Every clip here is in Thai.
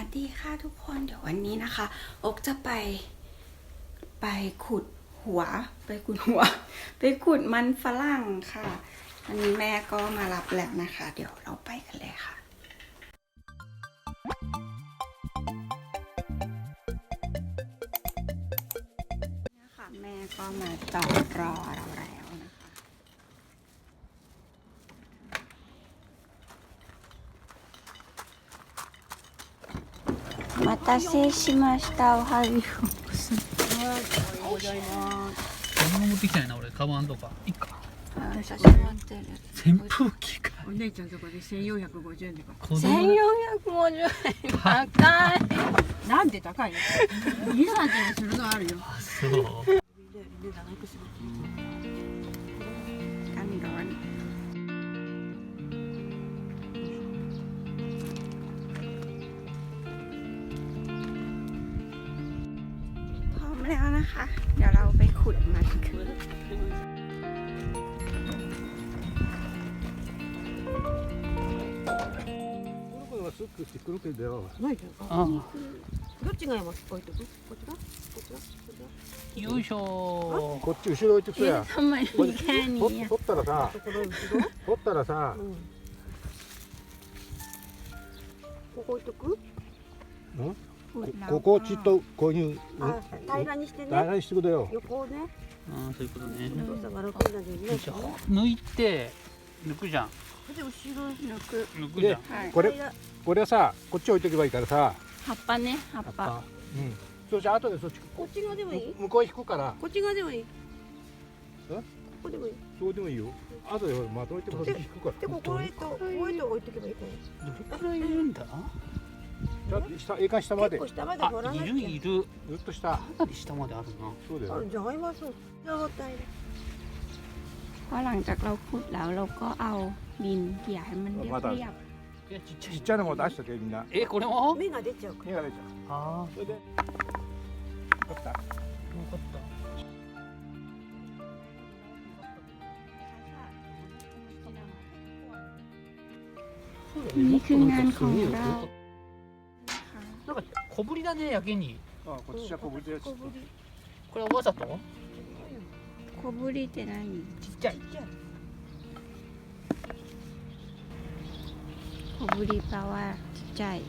วัสดีค่ะทุกคนเดี๋ยววันนี้นะคะ อกจะไป ไปขุดหัว ไปขุดหัว ไปขุดมันฝรั่งค่ะวันนี้แม่ก็มารับแล้วนะคะ เดี๋ยวเราไปกันเลยค่ะนี่ค่ะแม่ก็มาจอดรอเรา 待たせしました。おはようござい。ます。何も持ってきてない。な俺カバンとかい。っか私持ってる。扇風機かお姉ちゃんとこで1450円でか千四百五十円。高い。なんで高いの2、3点するのあるよあそう แล้วนะคะ เดี๋ยวเราไปขุดมันกัน この子がスックしてくるけどよ。ないじゃんあどっちがいます置いとくこっちがこっちがこっちがよいしょこっち後ろ置いてくや。 ทำไมมีแค่นี้ ほอะ 掘ったらさ、ところ後ろ掘ったらさ、うんここ置いとく ขุดแล้ว ここをちっとこういうあ平らにして平らねにしてくれよ。横をね。あそういうことね。お父さんが楽になるようにね。よいしょ。抜いて抜くじゃん。で後ろ抜く。で抜くじゃん、はい、これこれはさ、こっち置いておけばいいからさ。葉っぱね葉っぱ。うん。そして後でそっちこっち側でもいい？向こう引くから、こっち側でもいい？え？ここでもいい？そうでもいいよ。後でまとめてそっち引くから。でここへとここへと置いとけばいいから。どれくらいいるんだ？ちゃんと下、ええか下まで。結構下まであ掘らないいるいるずっと下。かなり下まであるなそうだよ。あじゃがいますじゃがたい เพราะหลังจากเราขุดแล้วเราก็เอาดินเกี่ยให้มันเรียบ まだเรียบ いやちっちゃいちっちゃいのも出しとけみんな。えこれも芽が出ちゃうから手が出ちゃう。あそれで。取った。あよかったそうだねนี่คืองานของเรา なんか 小ぶりだねやけにあ、こっちはこぶりやつ。これわざと小ぶりって何ちっちゃい小ぶりแปลว่าちっちゃい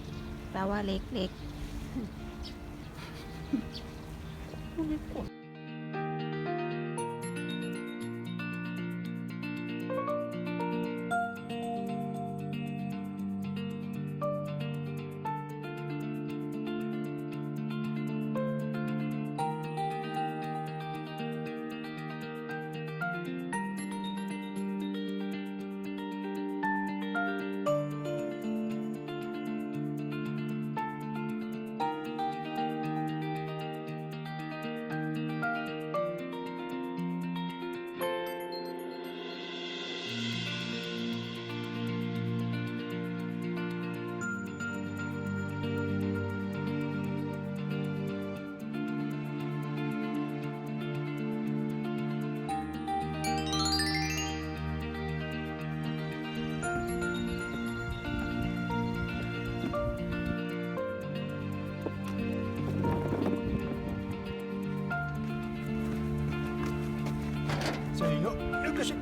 แปลว่าเล็กเ せーの。よくし。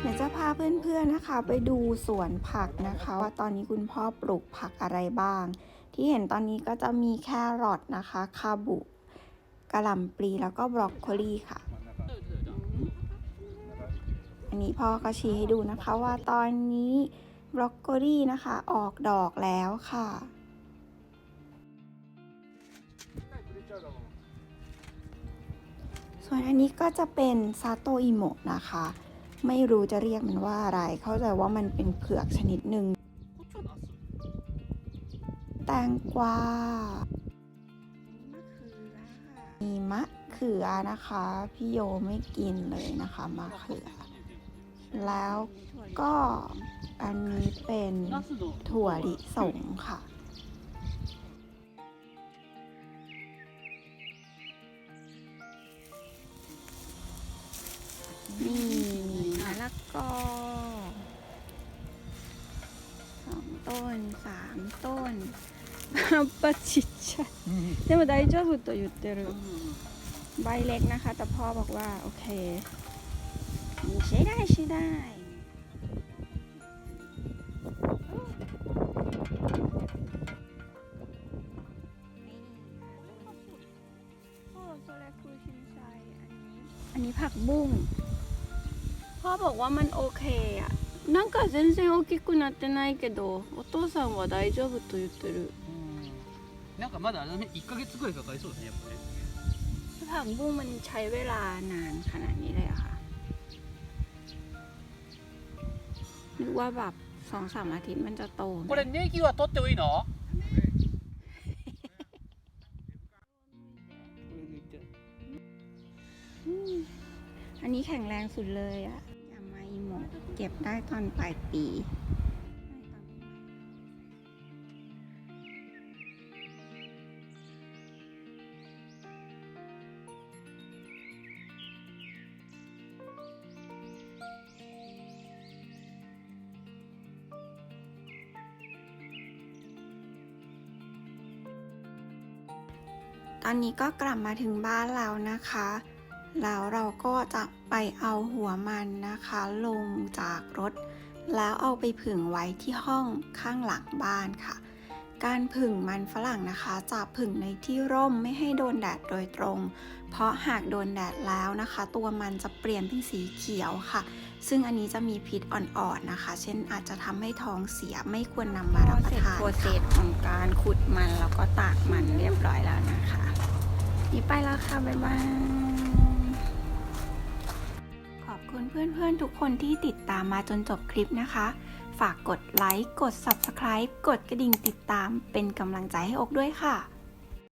เดี๋ยวจะพาเพื่อนๆนะคะ ไปดูสวนผักนะคะ ว่าตอนนี้คุณพ่อปลูกผักอะไรบ้าง ที่เห็นตอนนี้ก็จะมีแครอทนะคะคาบุกะหล่ำปลีแล้วก็บรอกโคลีค่ะ ันนี้พ่อก็ชี้ให้ดูนะคะว่าตอนนี้บรอกโคลีนะคะออกดอกแล้วค่ะส่วนอันนี้ก็จะเป็นซาโตอิโมะนะคะ ไม่รู้จะเรียกมันว่าอะไร เข้าใจว่ามันเป็นเผือกชนิดหนึ่งแตงกวามีมะเขือนะคะ พี่โยไม่กินเลยนะคะมะเขือ แล้วก็อันนี้เป็นถั่วลิสงค่ะ นี่มะละกอสองต้นสามต้นอัปาชิดชะเดี๋ยวมาได้เจ้าสุดตัวหยุดเตอร์ใบเล็กนะคะ แต่พ่อบอกว่า โอเค ใช้ได้ใช้ได้ อันนี้ผักบุ้ง พ่อบอกว่ามันโอเคอะなんか全然大きくなってないけどお父さんは大丈夫と言ってるなんかまだあれだね1ヶ月ぐらいかかりそうだねやっぱね ผักบุ้งมันใช้เวลานานขนาดนี้เลยเหรอะค่ะ นึกว่าแบบสองสามอาทิตย์มันจะโตไหม これネギは取ってもいいのอืมอันนี้แข็งแรงสุดเลยอะยามาอิโมะเก็บได้ตอนปลายปี ตอนนี้ก็กลับมาถึงบ้านแล้วนะคะ แล้วเราก็จะไปเอาหัวมันนะคะ ลงจากรถ แล้วเอาไปผึ่งไว้ที่ห้องข้างหลังบ้านค่ะ การผึ่งมันฝรั่งนะคะ จะผึ่งในที่ร่มไม่ให้โดนแดดโดยตรง เพราะหากโดนแดดแล้วนะคะ ตัวมันจะเปลี่ยนเป็นสีเขียวค่ะ ซึ่งอันนี้จะมีพิษอ่อนๆนะคะ เช่นอาจจะทำให้ท้องเสียไม่ควรนำมารับประทานโปรเซสของการขุดมันแล้วก็ตากมันเรียบร้อยแล้วนะคะ นี่ไปแล้วค่ะบ๊ายบายขอบคุณเพื่อนๆทุกคนที่ติดตามมาจนจบคลิปนะคะ ฝากกดไลค์ กด Subscribe กดกระดิ่งติดตามเป็นกำลังใจให้อกด้วยค่ะ